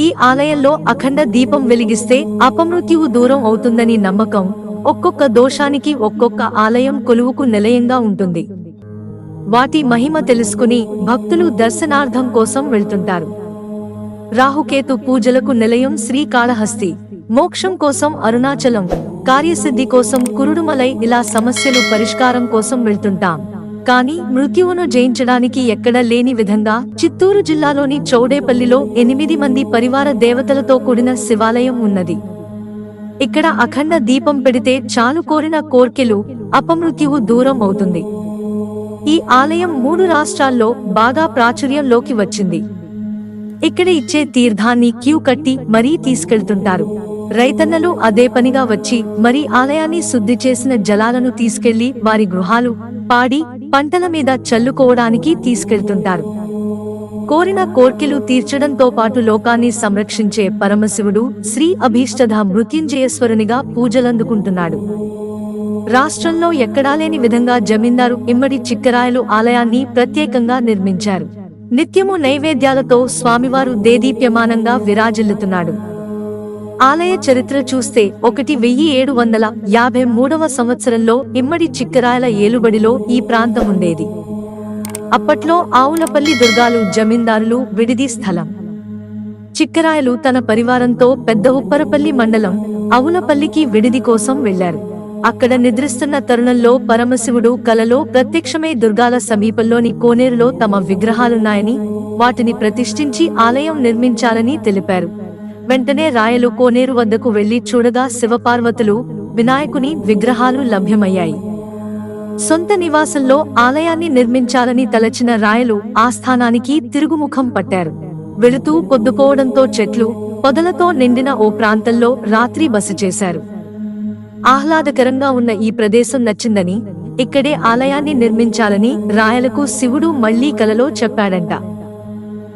ఈ ఆలయంలో అఖండ దీపం వెలిగిస్తే అపమృత్యువు దూరం అవుతుందని నమ్మకం. ఒక్కొక్క దోషానికి ఒక్కొక్క ఆలయం కొలువుకు నిలయంగా ఉంటుంది. వాటి మహిమ తెలుసుకుని భక్తులు దర్శనార్థం కోసం వెళ్తుంటారు. రాహుకేతు పూజలకు నిలయం శ్రీకాళహస్తి. మోక్షం కోసం అరుణాచలం. కార్యసిద్ధి కోసం కురుడుమలై ఇలా సమస్యలు పరిష్కారం కోసం వెళ్తుంటాం. కానీ మృత్యువును జయించడానికి ఎక్కడా లేని విధంగా చిత్తూరు జిల్లాలోని చౌడేపల్లిలో ఎనిమిది మంది పరివార దేవతలతో కూడిన శివాలయం ఉన్నది. ఇక్కడ అఖండ దీపం పెడితే చాలు కోరిన కోర్కెలు అపమృత్యువు దూరం అవుతుంది. ఈ ఆలయం మూడు రాష్ట్రాల్లో బాగా ప్రాచుర్యంలోకి వచ్చింది. ఇక్కడ ఇచ్చే తీర్థాన్ని క్యూ కట్టి మరీ తీసుకెళ్తుంటారు. రైతన్నలు అదే పనిగా వచ్చి మరి ఆలయాన్ని శుద్ధి చేసిన జలాలను తీసుకెళ్ళి వారి గృహాలు పాడి పంటల మీద చల్లుకోవడానికి తీసుకెళ్తుంటారు. కోరిన కోర్కెలు తీర్చడంతో పాటు లోకాన్ని సంరక్షించే పరమశివుడు శ్రీ అభీష్టధ మృత్యుంజయేశ్వరునిగా పూజలందుకుంటున్నాడు. రాష్ట్రంలో ఎక్కడా లేని విధంగా జమీందారు ఇమ్మడి చిక్కరాయలు ఆలయాన్ని ప్రత్యేకంగా నిర్మించారు. నిత్యము నైవేద్యాలతో స్వామివారు దేదీప్యమానంగా విరాజిల్లుతున్నాడు. ఆలయ చరిత్ర చూస్తే ఒకటి వెయ్యి ఏడు వందల యాభై మూడవ సంవత్సరంలో ఇమ్మడి చిక్కరాయల ఏలుబడిలో ఈ ప్రాంతం ఉండేది. అప్పట్లో ఆవులపల్లి దుర్గాలు జమీందారులు విడిది స్థలం. చిక్కరాయలు తన పరివారంతో పెద్ద ఉప్పరపల్లి మండలం అవులపల్లికి విడిది కోసం వెళ్ళారు అక్కడ నిద్రిస్తున్న తరుణంలో పరమశివుడు కలలో ప్రత్యక్షమై దుర్గాల సమీపంలోని కోనేరులో తమ విగ్రహాలున్నాయని వాటిని ప్రతిష్ఠించి ఆలయం నిర్మించాలని తెలిపారు. వెంటనే రాయలు కోనేరు వద్దకు వెళ్ళి చూడగా శివపార్వతులు వినాయకుని విగ్రహాలు లభ్యమయ్యాయి. సొంత నివాసంలో ఆలయాన్ని నిర్మించాలని తలచిన రాయలు ఆస్థానానికి తిరుగుముఖం పట్టారు. వెళుతూ పొద్దుపోవడంతో చెట్లు పొదలతో నిండిన ఓ ప్రాంతంలో రాత్రి బస చేశారు. ఆహ్లాదకరంగా ఉన్న ఈ ప్రదేశం నచ్చిందని ఇక్కడే ఆలయాన్ని నిర్మించాలని రాయలకు శివుడు మళ్ళీ కలలో చెప్పాడంట.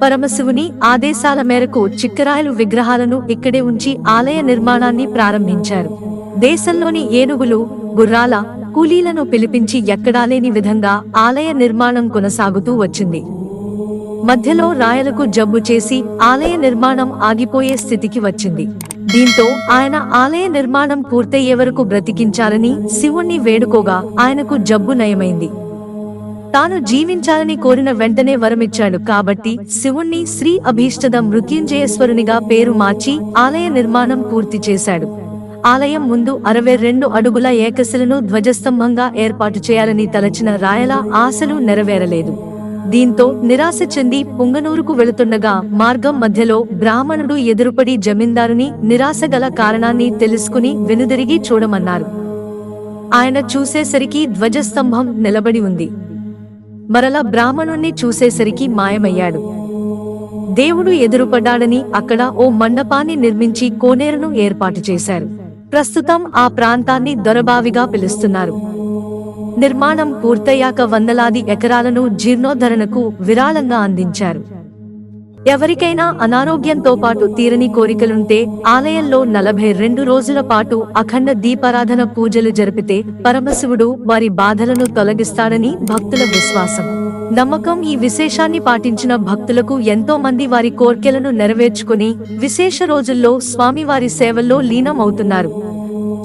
పరమశివుని ఆదేశాల మేరకు చిక్కరాయలు విగ్రహాలను ఇక్కడే ఉంచి ఆలయ నిర్మాణాన్ని ప్రారంభించారు. దేశంలోని ఏనుగులు గుర్రాల కూలీలను పిలిపించి ఎక్కడా లేని విధంగా ఆలయ నిర్మాణం కొనసాగుతూ వచ్చింది. మధ్యలో రాయలకు జబ్బు చేసి ఆలయ నిర్మాణం ఆగిపోయే స్థితికి వచ్చింది. దీంతో ఆయన ఆలయ నిర్మాణం పూర్తయ్యే వరకు బ్రతికించాలని శివుణ్ణి వేడుకోగా ఆయనకు జబ్బు నయమైంది. తాను జీవించాలని కోరిన వెంటనే వరమిచ్చాడు. కాబట్టి శివుణ్ణి శ్రీ అభీష్టద మృత్యుంజయేశ్వరునిగా పేరు మార్చి ఆలయ నిర్మాణం పూర్తి చేశాడు. ఆలయం ముందు అరవై రెండు అడుగుల ఏకశిలను ధ్వజస్తంభంగా ఏర్పాటు చేయాలని తలచిన రాయల ఆశలు నెరవేరలేదు. దీంతో నిరాశ చెంది పుంగనూరుకు వెళుతుండగా మార్గం మధ్యలో బ్రాహ్మణుడు ఎదురుపడి జమీందారుని నిరాశ గల కారణాన్ని తెలుసుకుని వెనుదిరిగి చూడమన్నారు. ఆయన చూసేసరికి ధ్వజస్తంభం నిలబడి ఉంది. మరల బ్రాహ్మణుణ్ణి చూసేసరికి మాయమయ్యాడు. దేవుడు ఎదురుపడ్డాడని అక్కడ ఓ మండపాన్ని నిర్మించి కోనేరును ఏర్పాటు చేశారు. ప్రస్తుతం ఆ ప్రాంతాన్ని దొరబావిగా పిలుస్తున్నారు. నిర్మాణం పూర్తయ్యాక వందలాది ఎకరాలను జీర్ణోద్ధరణకు విరాళంగా అందించారు. ఎవరికైనా అనారోగ్యంతో పాటు తీరని కోరికలుంటే ఆలయంలో నలభై రెండు రోజుల పాటు అఖండ దీపారాధన పూజలు జరిపితే పరమశివుడు వారి బాధలను తొలగిస్తాడని భక్తుల విశ్వాసం. నమ్మకం ఈ విశేషాన్ని పాటించిన భక్తులకు ఎంతో మంది వారి కోర్కెలను నెరవేర్చుకుని విశేష రోజుల్లో స్వామివారి సేవల్లో లీనం అవుతున్నారు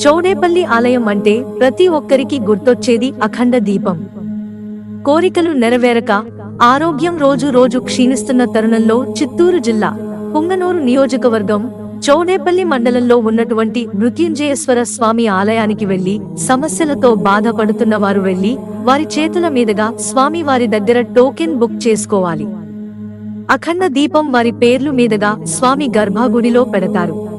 చౌడేపల్లి ఆలయం అంటే ప్రతి ఒక్కరికి గుర్తొచ్చేది అఖండ దీపం. కోరికలు నెరవేరక ఆరోగ్యం రోజు రోజు క్షీణిస్తున్న తరుణంలో చిత్తూరు జిల్లా పుంగనూరు నియోజకవర్గం చౌనేపల్లి మండలంలో ఉన్నటువంటి మృత్యుంజయేశ్వర స్వామి ఆలయానికి వెళ్ళి సమస్యలతో బాధపడుతున్న వారు వెళ్ళి వారి చేతుల మీదుగా స్వామి వారి దగ్గర టోకెన్ బుక్ చేసుకోవాలి. అఖండ దీపం వారి పేర్లు మీదుగా స్వామి గర్భాగుడిలో పెడతారు.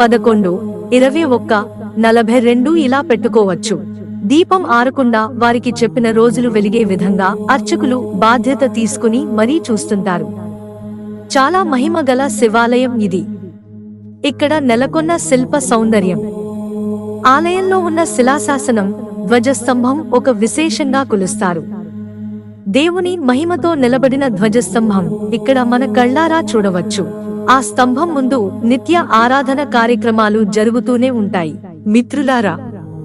పదకొండు ఇరవై ఒక్క నలభై రెండు ఇలా పెట్టుకోవచ్చు. దీపం ఆరకుండా వారికి చెప్పిన రోజులు వెలిగే విధంగా అర్చకులు బాధ్యత తీసుకుని మరీ చూస్తుంటారు. చాలా మహిమ గల శివాలయం ఇది. ఇక్కడ నెలకొన్న శిల్ప సౌందర్యం. ఆలయంలో ఉన్న శిలాశాసనం ధ్వజస్తంభం ఒక విశేషంగా కొలుస్తారు. దేవుని మహిమతో నిలబడిన ధ్వజస్తంభం ఇక్కడ మన కళ్ళారా చూడవచ్చు. ఆ స్తంభం ముందు నిత్య ఆరాధన కార్యక్రమాలు జరుగుతూనే ఉంటాయి. మిత్రులారా